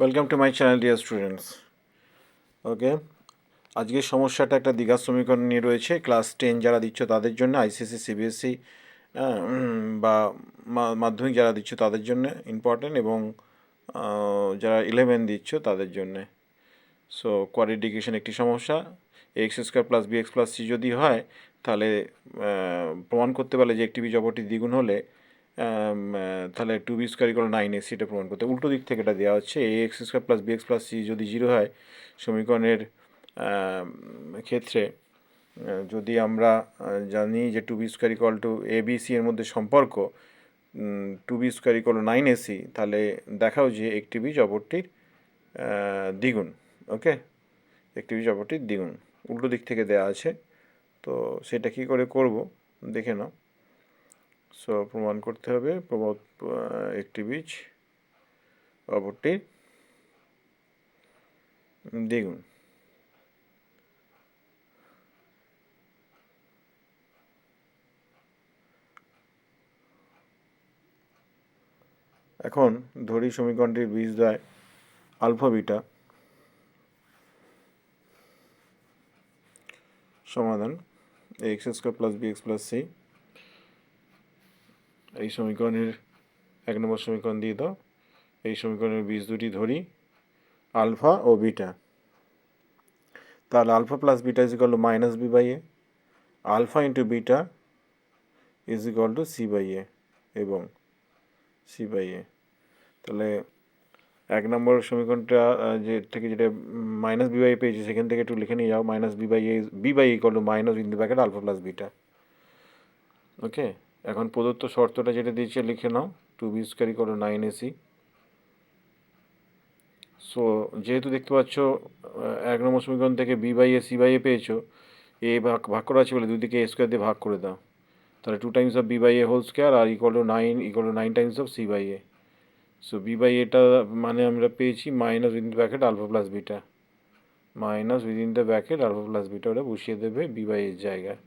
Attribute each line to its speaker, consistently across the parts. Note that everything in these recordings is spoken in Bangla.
Speaker 1: Welcome to my channel dear students okay আজকের সমস্যাটা একটা দীঘা সমীকরণ নিয়ে রয়েছে। ক্লাস টেন যারা দিচ্ছ তাদের জন্য আইসিএসসি সিবিএসসি বা মাধ্যমিক যারা দিচ্ছ তাদের জন্য ইম্পর্ট্যান্ট এবং যারা ইলেভেন দিচ্ছ তাদের জন্যে। সো কোয়ারিডিকেশন একটি সমস্যা। X square plus B X plus C যদি হয়, তাহলে প্রমাণ করতে পারলে যে একটি বীজ অপরটি দ্বিগুণ হলে তাহলে two B square equal nine X এটা প্রমাণ করতে উল্টো দিক থেকে এটা দেওয়া হচ্ছে A X square plus B X plus C যদি জিরো হয় সমীকরণের ক্ষেত্রে যদি আমরা জানি যে two B square equal to A B C এর মধ্যে সম্পর্ক two B square equal nine A C তাহলে দেখাও যে একটি বীজ অপরটির আহ, দ্বিগুণ ওকে একটি বীজ অপরটির দ্বিগুণ। উল্টো দিক থেকে দেওয়া আছে তো সেটা কী করে করব? দেখে নাও। সো প্রমাণ করতে হবে। প্রমোদ একটি বীজ অপরটির দ্বিগুণ। এখন ধরি সমীকরণটির বীজ দেয় আলফা বিটা সমাধান x square plus b x plus c এই সমীকরণের এক নম্বর সমীকরণ দিয়ে দাও। এই সমীকরণের বীজ দুটি ধরি, আলফা ও বিটা। তাহলে alpha plus beta is equal to minus b by a alpha into beta is equal to c by a এবং সি বাই এ তাহলে এক নম্বর সমীকরণটা যে থেকে যেটা মাইনাস বি বাই পেয়েছি, সেখান থেকে একটু লিখে নিয়ে যাও। Minus b by a b by equal to minus in the bracket alpha plus beta. Okay এখন প্রদত্ত শর্তটা যেটা দিয়েছে, লিখে নাও two b square equal to nine ac so যেহেতু দেখতে পাচ্ছ এক নম্বর সমীকরণ থেকে b by a c by a পেয়েছ এ ভাগ ভাগ করা আছে বলে দুই দিকে এ স্কোয়ার দিয়ে ভাগ করে দাও। তাহলে two times of b by a whole square R equal to nine equal to nine times of c by a so b by এটা মানে আমরা পেয়েছি minus within the bracket alpha plus beta minus within the bracket alpha plus beta ওটা বসিয়ে দেবে বি বাই এর জায়গায়।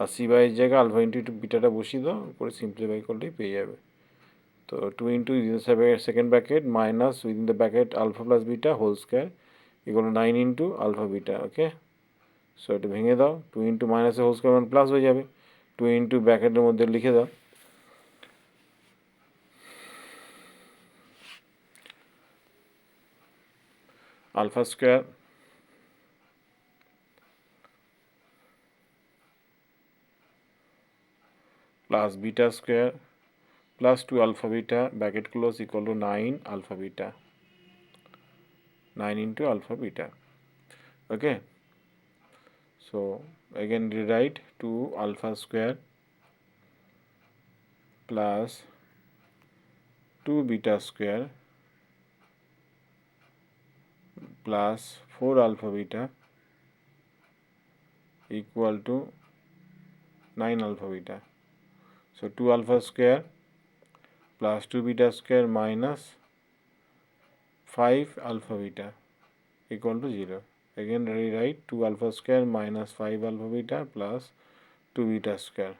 Speaker 1: আর সি এর জায়গায় আলফা ইন্টু ইন্টু বিটাটা বসিয়ে দাও, করে সিম্পলিফাই করলেই পেয়ে যাবে। তো two into second bracket minus within the bracket alpha plus beta whole square equal to nine into alpha beta okay so এটা ভেঙে দাও টু ইন্টু মাইনাসে হোল স্কোয়ার মানে প্লাস হয়ে যাবে। টু ইন্টু ব্যাকেটের মধ্যে লিখে দাও। Alpha square plus beta square plus two alpha beta bracket close equal to nine alpha beta nine into alpha beta okay so again rewrite 2 alpha square plus 2 beta square plus 4 alpha beta equal to 9 alpha beta so 2 alpha square plus 2 beta square minus 5 alpha beta equal to 0 again rewrite 2 alpha square minus 5 alpha beta plus 2 beta square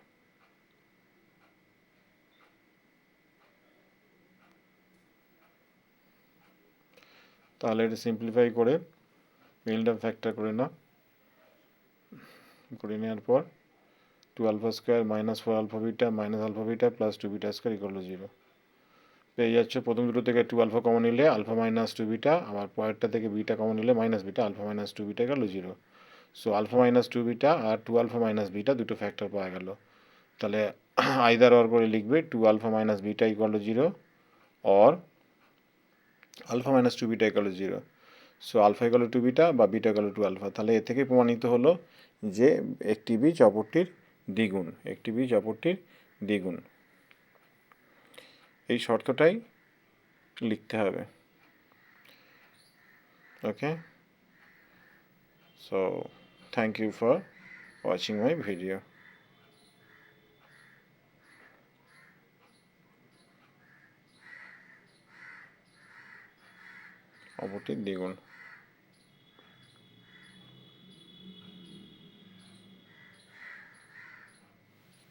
Speaker 1: তাহলে এটা সিম্পলিফাই করে মিলটা ফ্যাক্টর করে নাও করে নেওয়ার পর two alpha square minus four alpha beta minus alpha beta plus two beta square equal to zero পেয়ে যাচ্ছে প্রথম দুটো থেকে টু আলফা কমন নিলে আলফা মাইনাস টু বিটা আবার পরেরটা থেকে বিটা কমন নিলে minus beta alpha minus two beta গেল zero so alpha minus two beta আর টু আলফা মাইনাস বিটা দুটো ফ্যাক্টর পাওয়া গেল। তাহলে আইদার অর করে লিখবে two alpha minus beta equal to zero or alpha minus two beta equal to zero so alpha equal to beta বা বিটা ইকুয়াল টু আলফা তাহলে এ থেকে প্রমাণিত হলো যে একটি বীজ অপরটির দ্বিগুণ, একটি বীজ, অপরটির দ্বিগুণ। এই শর্তটাই লিখতে হবে। Okay? So thank you for watching my video অপরটির দ্বিগুণ।